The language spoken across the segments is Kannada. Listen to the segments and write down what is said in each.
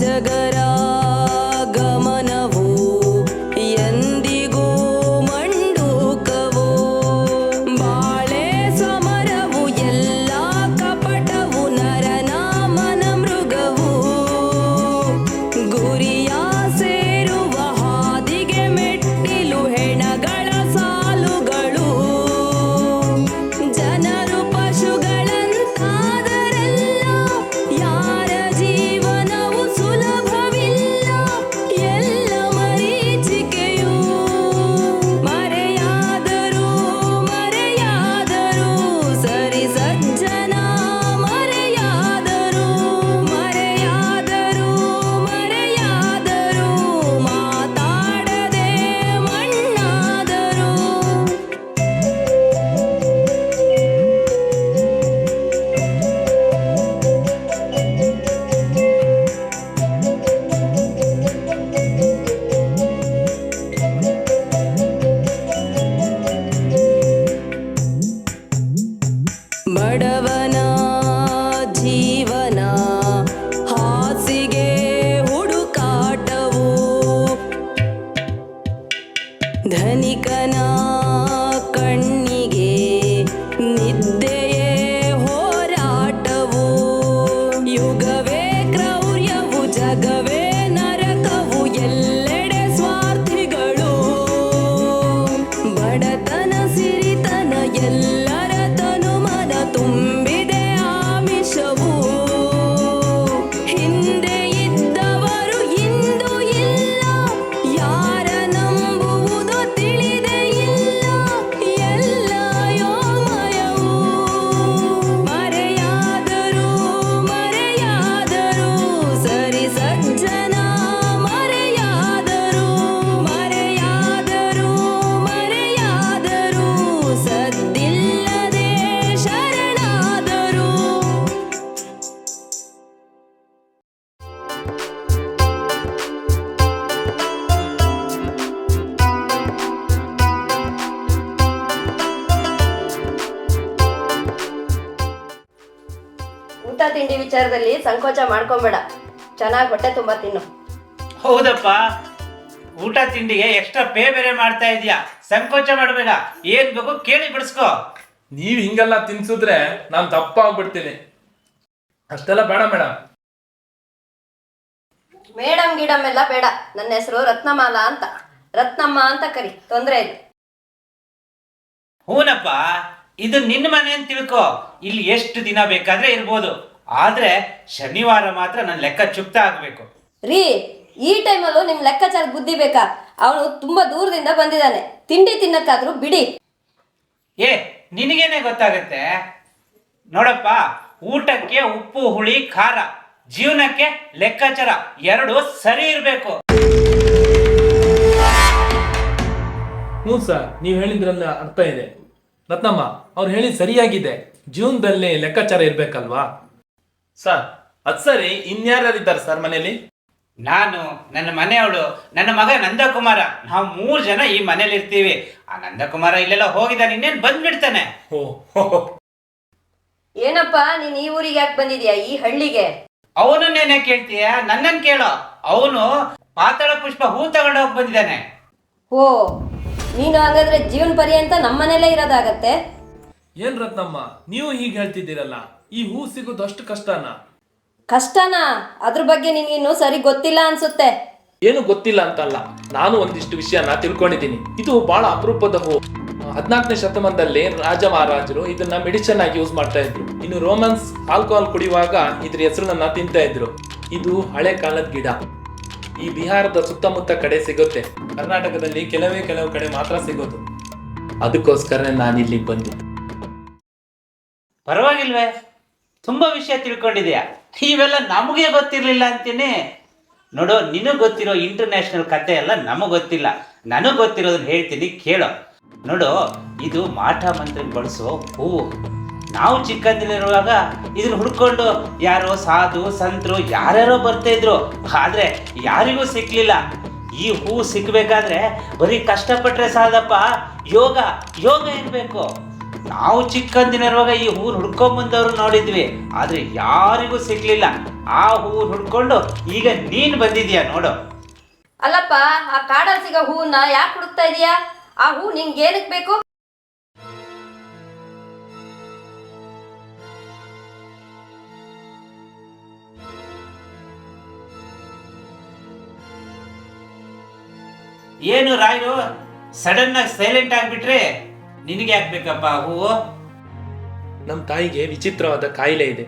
to good old. धनिकना ಸಂಕೋಚ ಮಾಡ್ಕೊಂಬೇಡ. ಚೆನ್ನಾಗಿ ಹೊಟ್ಟೆ ತುಂಬ ತಿನ್ನು. ಹೌದಪ್ಪ. ಊಟ ತಿಂಡಿಗೆ ಎಕ್ಸ್ಟ್ರಾ ಪೇ ಬೇರೆ ಮಾಡ್ತಾ ಇದೀಯಾ? ಸಂಕೋಚ ಮಾಡಬೇಡ. ಏನ್ ಬೇಕು ಕೇಳಿ ಬಿಡಿಸ್ಕೋ. ನೀವ್ ಹಿಂಗೆಲ್ಲ ತಿನ್ಸಿದ್ರೆ ನಾನ್ ದಪ್ಪ ಆಗ್ಬಿಡ್ತೀನಿ ಅಷ್ಟೆಲ್ಲ ಬೇಡ ಮೇಡಮ್ ಮೇಡಮ್ ಗಿಡಮ್ ಎಲ್ಲ ಬೇಡ. ನನ್ನ ಹೆಸರು ರತ್ನಮಾಲ ಅಂತ. ರತ್ನಮ್ಮ ಅಂತ ಕರಿ. ತೊಂದರೆ ಇಲ್ಲ. ಹೂನಪ್ಪ ಇದು ನಿನ್ನ ಮನೆ ಅಂತ ತಿಳ್ಕೋ. ಇಲ್ಲಿ ಎಷ್ಟು ದಿನ ಬೇಕಾದ್ರೆ ಇರ್ಬೋದು. ಆದ್ರೆ ಶನಿವಾರ ಮಾತ್ರ ನನ್ನ ಲೆಕ್ಕ ಚುಕ್ತ ಆಗ್ಬೇಕು. ರೀ ಈ ಟೈಮಲ್ಲೂ ನಿಮ್ ಲೆಕ್ಕಾಚಾರ ಬುದ್ಧಿ ಬೇಕಾ? ಅವನು ತುಂಬಾ ದೂರದಿಂದ ಬಂದಿದ್ದಾನೆ. ತಿಂಡಿ ತಿನ್ನಕ್ಕಾದ್ರೂ ಬಿಡಿ. ಏ ನಿನಗೇನೆ ಗೊತ್ತಾಗತ್ತೆ? ನೋಡಪ್ಪ ಊಟಕ್ಕೆ ಉಪ್ಪು ಹುಳಿ ಖಾರ ಜೀವನಕ್ಕೆ ಲೆಕ್ಕಾಚಾರ ಎರಡು ಸರಿ ಇರಬೇಕು. ಹ್ಞೂ ಸರ್ ನೀವು ಹೇಳಿದ್ರಲ್ಲ ಅರ್ಥ ಇದೆ. ರತ್ನಮ್ಮ ಅವ್ರು ಹೇಳಿದ್ ಸರಿಯಾಗಿದೆ. ಜೀವನದಲ್ಲಿ ಲೆಕ್ಕಾಚಾರ ಇರ್ಬೇಕಲ್ವಾ? ಸರ್ ಅದ್ ಸರಿ ಇನ್ಯಾರ್ಯಾರಿದ್ದಾರೆ ಸರ್ ಮನೆಯಲ್ಲಿ? ನಾನು ನನ್ನ ಮನೆಯವಳು ನನ್ನ ಮಗ ನಂದಕುಮಾರ. ನಾವು ಮೂರು ಜನ ಈ ಮನೇಲಿ ಇರ್ತೀವಿ. ಆ ನಂದಕುಮಾರ ಇಲ್ಲೆಲ್ಲ ಹೋಗಿದ್ದಾನೆ ಇನ್ನೇನು ಬಂದ್ಬಿಡ್ತಾನೆ. ಓ ಹೋ, ಹೋ. ಏನಪ್ಪ ನೀನ್ ಈ ಊರಿಗೆ ಯಾಕೆ ಬಂದಿದ್ಯಾ ಈ ಹಳ್ಳಿಗೆ? ಅವನನ್ನೇನೆ ಕೇಳ್ತೀಯ? ನನ್ನನ್ ಕೇಳೋ. ಅವನು ಪಾತಾಳ ಪುಷ್ಪ ಹೂ ತಗೊಂಡು ಹೋಗಿ ಬಂದಿದ್ದಾನೆ. ಓ ನೀನು ಹಾಗಾದ್ರೆ ಜೀವನ ಪರ್ಯಂತ ನಮ್ಮನೇಲೇ ಇರೋದಾಗತ್ತೆ? ಏನ್ ರತ್ನಮ್ಮ ನೀವು ಹೀಗೆ ಹೇಳ್ತಿದ್ದೀರಲ್ಲ? ಈ ಹೂ ಸಿಗೋದು ಅಷ್ಟು ಕಷ್ಟನಾ? ಕಷ್ಟನಾ? ಅದ್ರ ಬಗ್ಗೆ ನಿನ್ಗಿನ್ನೂ ಸರಿ ಗೊತ್ತಿಲ್ಲ ಅನ್ಸುತ್ತೆ. ಏನು ಗೊತ್ತಿಲ್ಲ ಅಂತಲ್ಲ ನಾನು ಒಂದಿಷ್ಟು ವಿಷಯನ ತಿಳ್ಕೊಂಡಿದ್ದೀನಿ. ಇದು ಬಹಳ ಅಪರೂಪದ ಹೂ. ಹದಿನಾಲ್ಕನೇ ಶತಮಾನದಲ್ಲಿ ರಾಜ ಮಹಾರಾಜರು ಇದನ್ನ ಮೆಡಿಸನ್ ಆಗಿ ಯೂಸ್ ಮಾಡ್ತಾ ಇದ್ರು. ಇನ್ನು ರೋಮನ್ಸ್ ಆಲ್ಕೋಹಾಲ್ ಕುಡಿಯುವಾಗ ಇದ್ರ ಹೆಸರನ್ನ ತಿಂತಾ ಇದ್ರು. ಇದು ಹಳೆ ಕಾಲದ ಗಿಡ. ಈ ಬಿಹಾರದ ಸುತ್ತಮುತ್ತ ಕಡೆ ಸಿಗುತ್ತೆ. ಕರ್ನಾಟಕದಲ್ಲಿ ಕೆಲವೇ ಕೆಲವು ಕಡೆ ಮಾತ್ರ ಸಿಗೋದು. ಅದಕ್ಕೋಸ್ಕರ ನಾನು ಇಲ್ಲಿ ಬಂದಿದ್ದು ಪರವಾಗಿಲ್ವೇ? ತುಂಬಾ ವಿಷಯ ತಿಳ್ಕೊಂಡಿದ್ಯಾ? ಇವೆಲ್ಲ ನಮಗೆ ಗೊತ್ತಿರಲಿಲ್ಲ ಅಂತೀನಿ. ನೋಡು, ನಿನಗೆ ಗೊತ್ತಿರೋ ಇಂಟರ್ನ್ಯಾಷನಲ್ ಕತೆ ಎಲ್ಲ ನಮಗೆ ಗೊತ್ತಿಲ್ಲ. ನನಗೆ ಗೊತ್ತಿರೋದನ್ನ ಹೇಳ್ತೀನಿ, ಕೇಳೋ. ನೋಡು, ಇದು ಮಾಠ ಮಂತ್ರ ಬಳಸೋ ಹೂವು. ನಾವು ಚಿಕ್ಕಂದಿರುವಾಗ ಇದನ್ನ ಹುಡ್ಕೊಂಡು ಯಾರೋ ಸಾಧು, ಸಂತರು, ಯಾರ್ಯಾರೋ ಬರ್ತಾ ಇದ್ರು. ಆದ್ರೆ ಯಾರಿಗೂ ಸಿಕ್ಕಲಿಲ್ಲ ಈ ಹೂವು ಸಿಕ್ಬೇಕಾದ್ರೆ ಬರೀ ಕಷ್ಟಪಟ್ಟರೆ ಸಾಧಪ್ಪ ಯೋಗ ಯೋಗ ಇರಬೇಕು. ನಾವು ಚಿಕ್ಕಂದಿನಿರುವಾಗ ಈ ಹೂವು ಹುಡ್ಕೊಂಡ್ ಬಂದವ್ರು ನೋಡಿದ್ವಿ. ಆದ್ರೆ ಯಾರಿಗೂ ಸಿಗ್ಲಿಲ್ಲ. ಆ ಹೂವು ಹುಡ್ಕೊಂಡು ಈಗ ನೀನ್ ಬಂದಿದ್ಯಾ ನೋಡು. ಅಲ್ಲಪ್ಪ ಆ ಕಾಡಲ್ಲಿ ಸಿಗೋ ಹೂವನ್ನ ಯಾಕೆ ಹುಡುಕ್ತಾ ಇದೀಯಾ? ಆ ಹೂ ನಿಂಗೆ ಏನಕ್ಕೆ ಬೇಕು? ಏನು ರಾಯರು? ಸಡನ್ ಆಗಿ ಸೈಲೆಂಟ್ ಆಗ್ಬಿಟ್ರೆ ನಿನಗೆ ಯಾಕೆ ಬೇಕಪ್ಪ ಆ ಹೂವು? ನಮ್ಮ ತಾಯಿಗೆ ವಿಚಿತ್ರವಾದ ಕಾಯಿಲೆ ಇದೆ.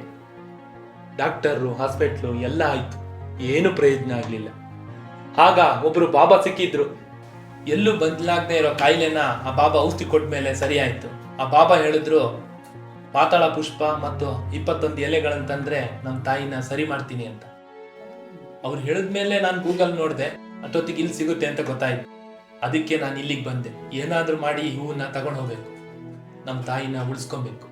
ಡಾಕ್ಟರು ಹಾಸ್ಪಿಟ್ಲು ಎಲ್ಲ ಆಯ್ತು. ಏನು ಪ್ರಯೋಜನ ಆಗಲಿಲ್ಲ. ಆಗ ಒಬ್ರು ಬಾಬಾ ಸಿಕ್ಕಿದ್ರು. ಎಲ್ಲೂ ಬದಲಾಗದೆ ಇರೋ ಕಾಯಿಲೆನ ಆ ಬಾಬಾ ಔಷಧಿ ಕೊಟ್ಟ ಮೇಲೆ ಸರಿ ಆಯ್ತು. ಆ ಬಾಬಾ ಹೇಳಿದ್ರು, ಪಾತಾಳ ಪುಷ್ಪ ಮತ್ತು ಇಪ್ಪತ್ತೊಂದು ಎಲೆಗಳಂತಂದ್ರೆ ನಮ್ಮ ತಾಯಿನ ಸರಿ ಮಾಡ್ತೀನಿ ಅಂತ. ಅವ್ರು ಹೇಳಿದ್ಮೇಲೆ ನಾನು ಗೂಗಲ್ ನೋಡಿದೆ, ಅಷ್ಟೊತ್ತಿಗೆ ಇಲ್ಲಿ ಸಿಗುತ್ತೆ ಅಂತ ಗೊತ್ತಾಯ್ತು. ಅದಕ್ಕೆ ನಾನು ಇಲ್ಲಿಗೆ ಬಂದೆ. ಏನಾದರೂ ಮಾಡಿ ಇವನ್ನ ತಗೊಂಡು ಹೋಗ್ಬೇಕು. ನಮ್ಮ ತಾಯಿನ ಉಳಿಸ್ಕೊಬೇಕು.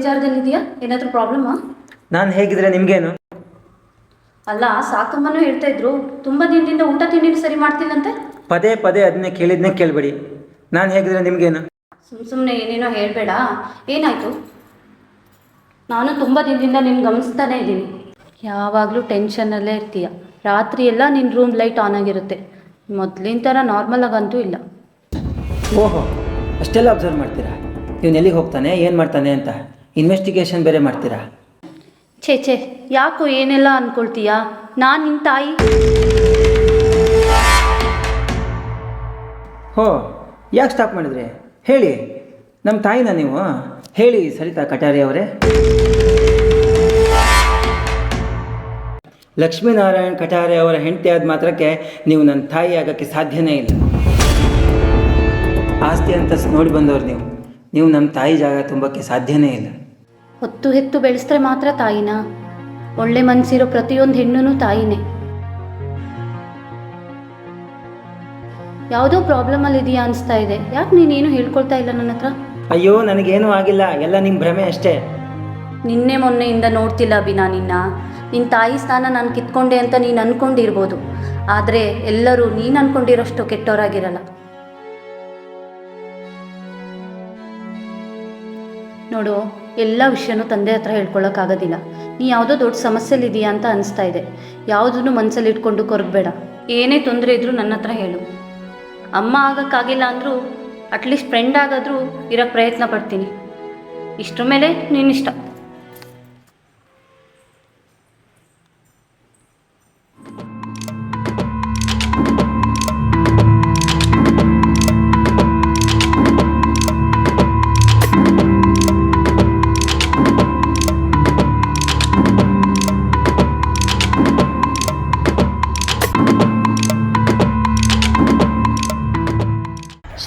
ಬೇಜಾರದಲ್ಲಿದೆಯಾ ಏನಾದರೂ ಪ್ರಾಬ್ಲಮ್ಮಾ ನಾನು ಹೇಗಿದ್ರೆ ನಿಮಗೇನು? ಅಲ್ಲ ಸಾಕಮ್ಮನೂ ಹೇಳ್ತಾ ಇದ್ರು ತುಂಬ ದಿನದಿಂದ ಊಟ ತಿಂಡಿನ ಸರಿ ಮಾಡ್ತಿಲ್ಲಂತೆ? ಪದೇ ಪದೇ ಅದನ್ನೇ ಕೇಳಿದ್ನೇ ಕೇಳಬೇಡಿ. ನಾನು ಹೇಗಿದ್ರೆ ನಿಮಗೇನು? ಸುಮ್ಮ ಸುಮ್ಮನೆ ಏನೇನೋ ಹೇಳಬೇಡ. ಏನಾಯಿತು? ನಾನು ತುಂಬ ದಿನದಿಂದ ನಿನ್ನ ಗಮನಿಸ್ತಾನೆ ಇದ್ದೀನಿ. ಯಾವಾಗಲೂ ಟೆನ್ಷನ್ನಲ್ಲೇ ಇರ್ತೀಯ. ರಾತ್ರಿ ಎಲ್ಲ ನಿನ್ನ ರೂಮ್ ಲೈಟ್ ಆನ್ ಆಗಿರುತ್ತೆ. ಮೊದಲಿನ ಥರ ನಾರ್ಮಲ್ ಆಗಂತೂ ಇಲ್ಲ. ಓಹೋ ಅಷ್ಟೆಲ್ಲ ಅಬ್ಸರ್ವ್ ಮಾಡ್ತೀರಾ? ಇವನು ಎಲ್ಲಿಗೆ ಹೋಗ್ತಾನೆ ಏನು ಮಾಡ್ತಾನೆ ಅಂತ? ಇನ್ವೆಸ್ಟಿಗೇಷನ್ ಬೇರೆ ಮಾಡ್ತೀರಾ? ಛೇ ಛೇ ಯಾಕೋ ಏನೆಲ್ಲ ಅನ್ಕೊಳ್ತೀಯಾ? ನಾನು ನಿನ್ನ ತಾಯಿ. ಹೋ ಯಾಕೆ ಸ್ಟಾಪ್ ಮಾಡಿದ್ರಿ? ಹೇಳಿ ನಮ್ಮ ತಾಯಿನ ನೀವು? ಹೇಳಿ ಸರಿತಾ ಕಟಾರಿ ಅವರೇ. ಲಕ್ಷ್ಮೀನಾರಾಯಣ್ ಕಟಾರೆ ಅವರ ಹೆಂಡತಿ ಆದ ಮಾತ್ರಕ್ಕೆ ನೀವು ನನ್ನ ತಾಯಿ ಆಗೋಕ್ಕೆ ಸಾಧ್ಯನೇ ಇಲ್ಲ. ಆಸ್ತಿ ಅಂತ ನೋಡಿ ಬಂದವ್ರು ನೀವು. ನೀವು ನಮ್ಮ ತಾಯಿ ಜಾಗ ತುಂಬಕ್ಕೆ ಸಾಧ್ಯನೇ ಇಲ್ಲ. ಹೊತ್ತು ಹೆತ್ತು ಬೆಳೆಸಿದ್ರೆ ಮಾತ್ರ ತಾಯಿನಾ? ಒಳ್ಳೆ ಮನಸ್ಸಿರೋ ಪ್ರತಿಯೊಂದು ಹೆಣ್ಣು ತಾಯಿನೇ. ಯಾವುದೋ ಪ್ರಾಬ್ಲಮಲ್ಲಿ ಇದೆಯಾ ಅನಿಸ್ತಾ ಇದೆ. ಯಾಕೆ ನೀನೇನು ಹೇಳ್ಕೊಳ್ತಾ ಇಲ್ಲ ನನ್ನ ಹತ್ರ? ಅಯ್ಯೋ ನನಗೇನೂ ಆಗಿಲ್ಲ. ಎಲ್ಲ ನಿಮ್ಮ ಭ್ರಮೆ ಅಷ್ಟೇ. ನಿನ್ನೆ ಮೊನ್ನೆಯಿಂದ ನೋಡ್ತಿಲ್ಲ ಅಭಿನಾ ನಿನ್ನ. ನಿನ್ನ ತಾಯಿ ಸ್ಥಾನ ನಾನು ಕಿತ್ಕೊಂಡೆ ಅಂತ ನೀನು ಅನ್ಕೊಂಡಿರ್ಬೋದು. ಆದರೆ ಎಲ್ಲರೂ ನೀನು ಅನ್ಕೊಂಡಿರೋಷ್ಟು ಕೆಟ್ಟವರಾಗಿರಲ್ಲ ನೋಡು, ಎಲ್ಲ ವಿಷಯನೂ ತಂದೆ ಹತ್ರ ಹೇಳ್ಕೊಳ್ಳೋಕ್ಕಾಗೋದಿಲ್ಲ ನೀ ಯಾವುದೋ ದೊಡ್ಡ ಸಮಸ್ಯೆಲಿದೆಯಾ ಅಂತ ಅನಿಸ್ತಾ ಇದೆ. ಯಾವುದನ್ನು ಮನಸ್ಸಲ್ಲಿ ಇಟ್ಕೊಂಡು ಕೊರಗಬೇಡ. ಏನೇ ತೊಂದರೆ ಇದ್ದರೂ ನನ್ನ ಹತ್ರ ಹೇಳು. ಅಮ್ಮ ಆಗೋಕ್ಕಾಗಿಲ್ಲ ಅಂದರೂ ಅಟ್ಲೀಸ್ಟ್ ಫ್ರೆಂಡ್ ಆಗಾದರೂ ಇರೋಕ್ಕೆ ಪ್ರಯತ್ನ ಪಡ್ತೀನಿ. ಇಷ್ಟರ ಮೇಲೆ ನಿನ್ನಿಷ್ಟ.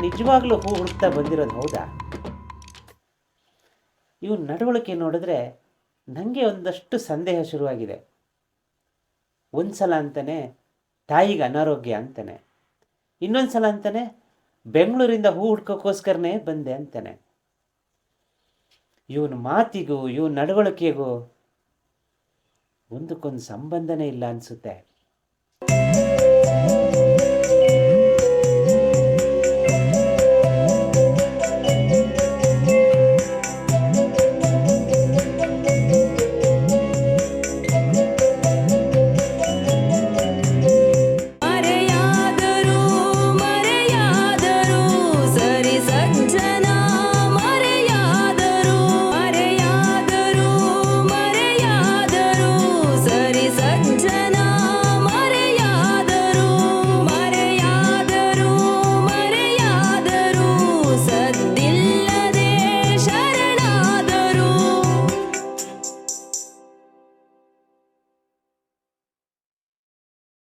ನಿಜವಾಗ್ಲೂ ಹೂ ಹುಡುಕ್ತಾ ಬಂದಿರೋದು ಹೌದಾ? ಇವನ್ ನಡವಳಿಕೆ ನೋಡಿದ್ರೆ ನನಗೆ ಒಂದಷ್ಟು ಸಂದೇಹ ಶುರುವಾಗಿದೆ. ಒಂದ್ಸಲ ಅಂತಾನೆ ತಾಯಿಗೆ ಅನಾರೋಗ್ಯ ಅಂತಾನೆ. ಇನ್ನೊಂದು ಸಲ ಅಂತಾನೆ ಬೆಂಗಳೂರಿಂದ ಹೂ ಹುಡ್ಕೋಕ್ಕೋಸ್ಕರನೇ ಬಂದೆ ಅಂತಾನೆ. ಇವನ ಮಾತಿಗೂ, ಇವನ ನಡವಳಿಕೆಗೂ ಒಂದಕ್ಕೊಂದು ಸಂಬಂಧನೇ ಇಲ್ಲ ಅನಿಸುತ್ತೆ.